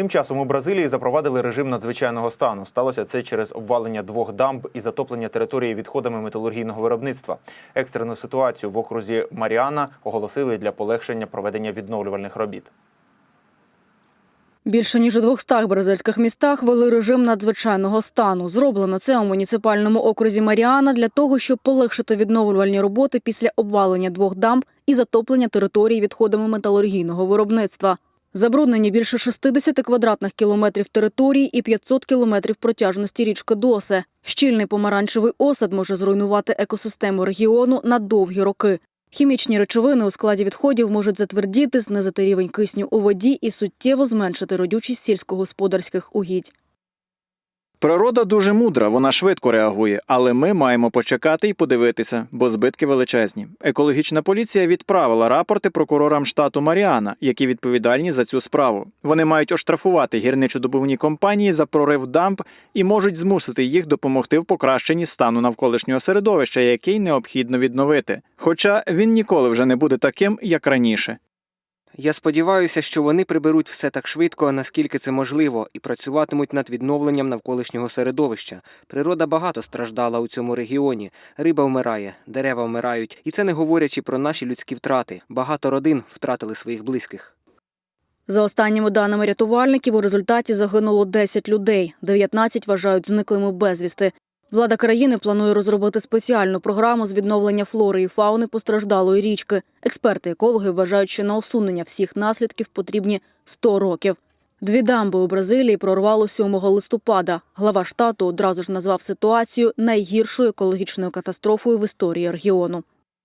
Тим часом у Бразилії запровадили режим надзвичайного стану. Сталося це через обвалення двох дамб і затоплення території відходами металургійного виробництва. Екстрену ситуацію в окрузі Маріана оголосили для полегшення проведення відновлювальних робіт. Більше ніж у 200 бразильських містах ввели режим надзвичайного стану. Зроблено це у муніципальному окрузі Маріана для того, щоб полегшити відновлювальні роботи після обвалення двох дамб і затоплення території відходами металургійного виробництва. Забруднені більше 60 квадратних кілометрів території і 500 кілометрів протяжності річки Досе. Щільний помаранчевий осад може зруйнувати екосистему регіону на довгі роки. Хімічні речовини у складі відходів можуть затвердіти, знизити рівень кисню у воді і суттєво зменшити родючість сільськогосподарських угідь. Природа дуже мудра, вона швидко реагує, але ми маємо почекати і подивитися, бо збитки величезні. Екологічна поліція відправила рапорти прокурорам штату Маріана, які відповідальні за цю справу. Вони мають оштрафувати гірничодобувні компанії за прорив дамб і можуть змусити їх допомогти в покращенні стану навколишнього середовища, який необхідно відновити. Хоча він ніколи вже не буде таким, як раніше. Я сподіваюся, що вони приберуть все так швидко, наскільки це можливо, і працюватимуть над відновленням навколишнього середовища. Природа багато страждала у цьому регіоні. Риба вмирає, дерева вмирають, і це не говорячи про наші людські втрати. Багато родин втратили своїх близьких. За останніми даними рятувальників, у результаті загинуло 10 людей, 19 вважають зниклими безвісти. Влада країни планує розробити спеціальну програму з відновлення флори і фауни постраждалої річки. Експерти-екологи вважають, що на усунення всіх наслідків потрібні 100 років. Дві дамби у Бразилії прорвало 7 листопада. Глава штату одразу ж назвав ситуацію найгіршою екологічною катастрофою в історії регіону.